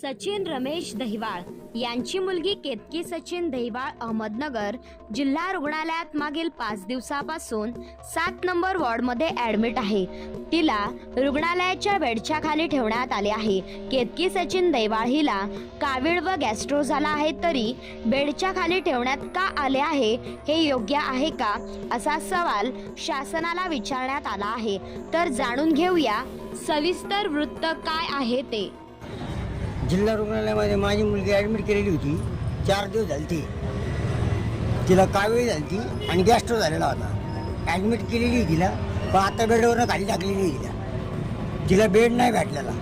सचिन रमेश दहिवाळ यांची मुलगी केतकी सचिन दहिवाळ अहमदनगर जिल्हा रुग्णालयात मागील पाच दिवसापासून सात नंबर वॉर्डमध्ये ॲडमिट आहे. तिला रुग्णालयाच्या बेडच्या खाली ठेवण्यात आले आहे. केतकी सचिन दहिवाळ हिला कावीळ व गॅस्ट्रो झाला आहे तरी बेडच्या खाली ठेवण्यात का आले आहे हे योग्य आहे का असा सवाल शासनाला विचारण्यात आला आहे. तर जाणून घेऊया सविस्तर वृत्त काय आहे ते? जिल्हा रुग्णालयामध्ये माझी मुलगी ॲडमिट केलेली होती. चार दिवस झाली ती. तिला कावेळी झाली ती आणि गॅस्ट्रो झालेला होता. ॲडमिट केलेली तिला पण आता बेडवरनं खाली टाकलेली आहे तिला. तिला बेड नाही भेटलेला.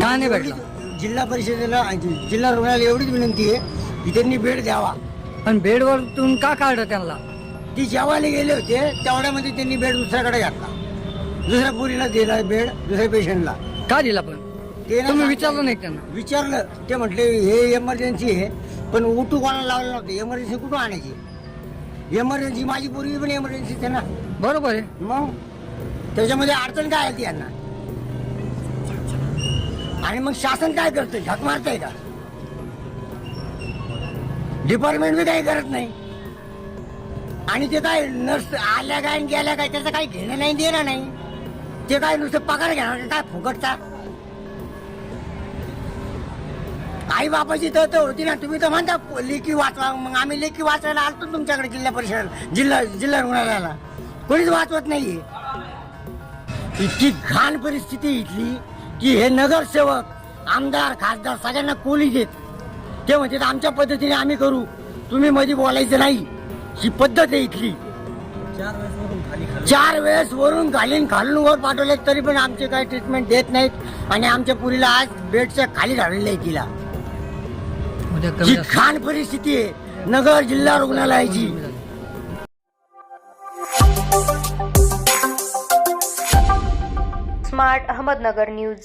का नाही भेटला? जिल्हा परिषदेला जिल्हा रुग्णालयाला एवढीच विनंती आहे की त्यांनी बेड द्यावा. पण बेडवरतून का काढलं त्यांना? ती जेवायला गेले होते तेवढ्यामध्ये त्यांनी बेड दुसऱ्याकडे घातला. दुसऱ्या पुरीला दिला बेड दुसऱ्या पेशंटला का दिला पण? ना तुम्ही विचारलं नाही त्यांना विचारलं. ते म्हटले हे एमर्जन्सी आहे पण उठू कोणाला लावलं नव्हतं? एमर्जन्सी कुठून आणायची? एमर्जन्सी माझी पूर्वी पण एमर्जन्सी आहे ना. बरोबर आहे. मग? त्याच्यामध्ये अडचण काय आली यांना? आणि मग शासन काय करतंय? झक मारतंय का? डिपार्टमेंट बी काही करत नाही. आणि ते काय नर्स आल्या काय आणि गेल्या काय त्याचं काही घेणं नाही देणं नाही. ते काय नुसतं पगार घेणार काय फुकटचा? आई बापाची तर तर होती ना. तुम्ही तर म्हणता लेखी वाचवा. मग आम्ही लेखी वाचायला आलतो तुमच्याकडे जिल्हा परिषद जिल्हा जिल्हा रुग्णालयाला. कोणीच वाचवत नाहीये. इतकी घाण परिस्थिती इथली की हे नगरसेवक आमदार खासदार सगळ्यांना कोली घेत. ते म्हणतात आमच्या पद्धतीने आम्ही करू. तुम्ही मध्ये बोलायचं नाही. ही पद्धत आहे इथली. चार वेळेस वरून घालीन खालून वर पाठवले तरी पण आमचे काही ट्रीटमेंट देत नाहीत. आणि आमच्या पुरीला आज बेडच्या खाली धाडलेलं आहे तिला. ही. घाण परिस्थिती आहे नगर जिल्हा रुग्णालयाची स्मार्ट अहमदनगर न्यूज